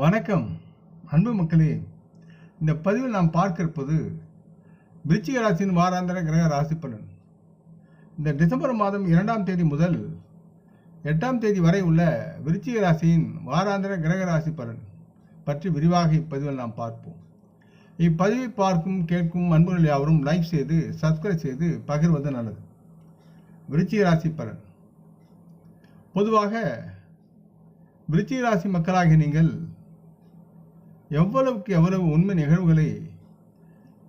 வணக்கம். அன்பு மக்களே இந்த பதிவில் நாம் பார்க்க இருப்பது விருச்சிக ராசியின் வாராந்திர கிரக ராசி பலன். இந்த டிசம்பர் மாதம் இரண்டாம் தேதி முதல் எட்டாம் தேதி வரை உள்ள விருச்சிக ராசியின் வாராந்திர கிரக ராசி பலன் பற்றி விரிவாக இப்பதிவில் நாம் பார்ப்போம். இப்பதிவை பார்க்கும் கேட்கும் அன்புகள் யாவரும் லைக் செய்து சப்ஸ்கிரைப் செய்து பகிர்வது நல்லது. விருச்சிக ராசி பலன். பொதுவாக விருச்சிக ராசி மக்களாகிய நீங்கள் எவ்வளவுக்கு எவ்வளவு உண்மை நிகழ்வுகளை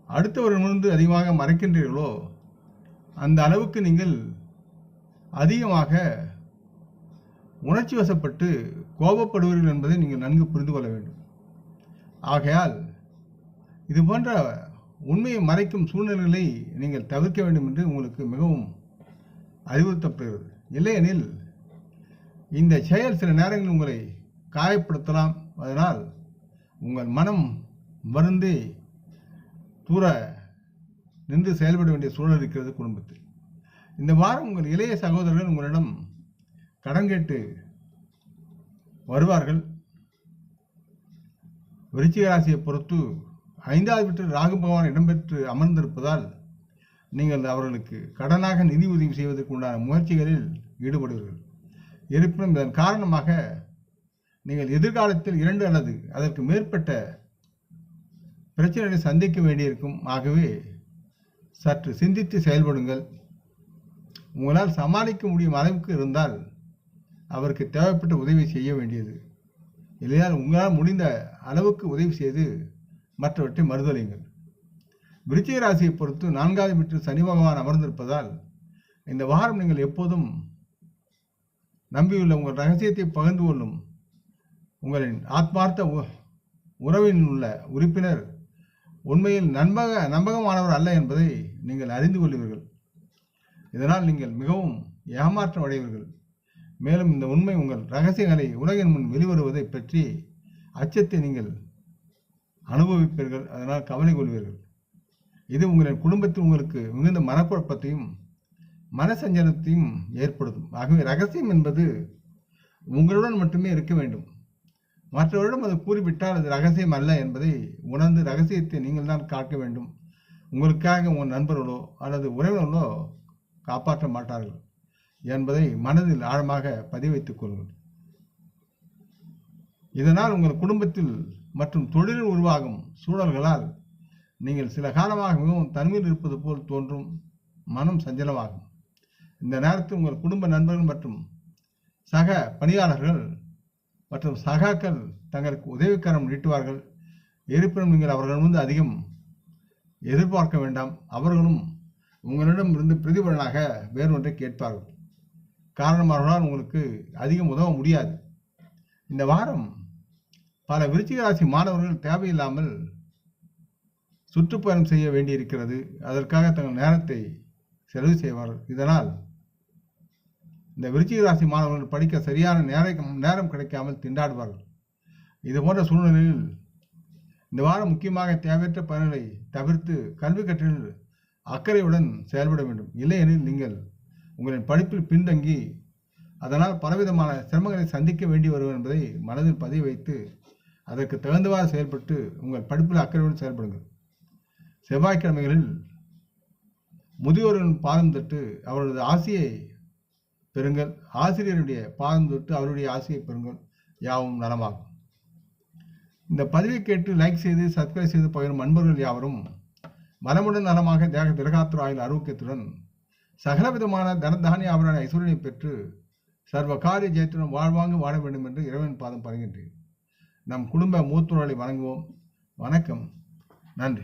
அடுத்தவரிடமிருந்து அதிகமாக மறைக்கின்றீர்களோ அந்த அளவுக்கு நீங்கள் அதிகமாக உணர்ச்சி வசப்பட்டு கோபப்படுவீர்கள் என்பதை நீங்கள் நன்கு புரிந்து கொள்ள வேண்டும். ஆகையால் இது போன்ற உண்மையை மறைக்கும் சூழ்நிலைகளை நீங்கள் தவிர்க்க வேண்டும் என்று உங்களுக்கு மிகவும் அறிவுறுத்தப்படுகிறது. இல்லையெனில் இந்த செயல் சில நேரங்களில் உங்களை காயப்படுத்தலாம். அதனால் உங்கள் மனம் மருந்து தூர நின்று செயல்பட வேண்டிய சூழல் இருக்கிறது குடும்பத்தில். இந்த வாரம் உங்கள் இளைய சகோதரர்கள் உங்களிடம் கடன் கேட்டு வருவார்கள். விருச்சிக ராசியை பொறுத்து ஐந்தாவது வீட்டில் ராகு பகவான் இடம்பெற்று அமர்ந்திருப்பதால் நீங்கள் அவர்களுக்கு கடனாக நிதி உதவி செய்வதற்கு உண்டான முயற்சிகளில் ஈடுபடுவீர்கள். இருப்பினும் இதன் காரணமாக நீங்கள் எதிர்காலத்தில் இரண்டு அல்லது அதற்கு மேற்பட்ட பிரச்சனைகளை சந்திக்க வேண்டியிருக்கும். ஆகவே சற்று சிந்தித்து செயல்படுங்கள். உங்களால் சமாளிக்க முடியும் அளவுக்கு இருந்தால் அவருக்கு தேவைப்பட்ட உதவி செய்ய வேண்டியது. இல்லையால் உங்களால் முடிந்த அளவுக்கு உதவி செய்து மற்றவற்றை மறுதலைங்கள் விருச்சிக ராசியை பொறுத்து நான்காவது வீட்டில் சனி பகவான் அமர்ந்திருப்பதால் இந்த வாரம் நீங்கள் எப்போதும் நம்பியுள்ள உங்கள் ரகசியத்தை பகிர்ந்து கொள்ளும் உங்களின் ஆத்மார்த்த உ- உறவில் உள்ள உறுப்பினர் உண்மையில் நம்பக நம்பகமானவர் அல்ல என்பதை நீங்கள் அறிந்து கொள்வீர்கள். இதனால் நீங்கள் மிகவும் ஏமாற்றம் அடைவீர்கள். மேலும் இந்த உண்மை உங்கள் ரகசியங்களை உலகின் முன் வெளிவருவதை பற்றி அச்சத்தை நீங்கள் அனுபவிப்பீர்கள். அதனால் கவலை கொள்வீர்கள். இது உங்களின் குடும்பத்தில் உங்களுக்கு மிகுந்த மனக்குழப்பத்தையும் மனசஞ்சலத்தையும் ஏற்படுத்தும். ஆகவே ரகசியம் என்பது உங்களுடன் மட்டுமே இருக்க வேண்டும். மற்றவரிடம் அது கூறிவிட்டால் அது ரகசியம் அல்ல என்பதை உணர்ந்து ரகசியத்தை நீங்கள் தான் காக்க வேண்டும். உங்களுக்காக உங்கள் நண்பர்களோ அல்லது உறவினர்களோ காப்பாற்ற மாட்டார்கள் என்பதை மனதில் ஆழமாக பதிவைத்துக் கொள்ளுங்கள். இதனால் உங்கள் குடும்பத்தில் மற்றும் தொழிலில் உருவாகும் சூழல்களால் நீங்கள் சில காலமாக மிகவும் தனிமையில் இருப்பது போல் தோன்றும் மனம் சஞ்சலமாகும். இந்த நேரத்தில் உங்கள் குடும்ப நண்பர்கள் மற்றும் சக பணியாளர்கள் மற்றும் சகாக்கள் தங்களுக்கு உதவிக்கரம் நீட்டுவார்கள். இருப்பினும் நீங்கள் அவர்களிடமிருந்து அதிகம் எதிர்பார்க்க வேண்டாம். அவர்களும் உங்களிடம் இருந்து பிரதிபலனாக வேறொன்றை கேட்பார்கள். காரணம் அவர்களால் உங்களுக்கு அதிகம் உதவ முடியாது. இந்த வாரம் பல விருச்சிக ராசி மாணவர்கள் தேவையில்லாமல் சுற்றுப்பயணம் செய்ய வேண்டியிருக்கிறது. அதற்காக தங்கள் நேரத்தை செலவு செய்வார்கள். இதனால் இந்த விருச்சிக ராசி மாணவர்கள் படிக்க சரியான நேரம் நேரம் கிடைக்காமல் திண்டாடுவார்கள். இது போன்ற சூழ்நிலையில் இந்த வாரம் முக்கியமாக தேவையற்ற பயன்களை தவிர்த்து கல்வி கற்றில் அக்கறையுடன் செயல்பட வேண்டும். இல்லையெனில் நீங்கள் உங்களின் படிப்பில் பின்தங்கி அதனால் பலவிதமான சிரமங்களை சந்திக்க வேண்டி வரும் என்பதை மனதில் பதிவு வைத்து அதற்கு தகுந்தவாறு செயல்பட்டு உங்கள் படிப்பில் அக்கறையுடன் செயல்படுங்கள். செவ்வாய்க்கிழமைகளில் முதியோர்களின் பாதம் தட்டு அவரது ஆசையை பெறுங்கள். ஆசிரியருடைய பாதம் தொட்டு அவருடைய ஆசையை பெறுங்கள். யாவும் நலமாகும். இந்த பதிவை கேட்டு லைக் செய்து சப்ஸ்கிரைப் செய்து பகிரும் அன்பர்கள் யாவரும் வளமுடன் நலமாக தேக திரகாத்துர ஆரோக்கியத்துடன் சகலவிதமான தனதானிய அவரான ஐஸ்வர்யனை பெற்று சர்வ காரிய ஜெயத்துடன் வாழ்வாங்க வாழ வேண்டும் என்று இறைவன் பாதம் பருகின்றேன் நம் குடும்ப மூத்தோர்களை வணங்குவோம். வணக்கம். நன்றி.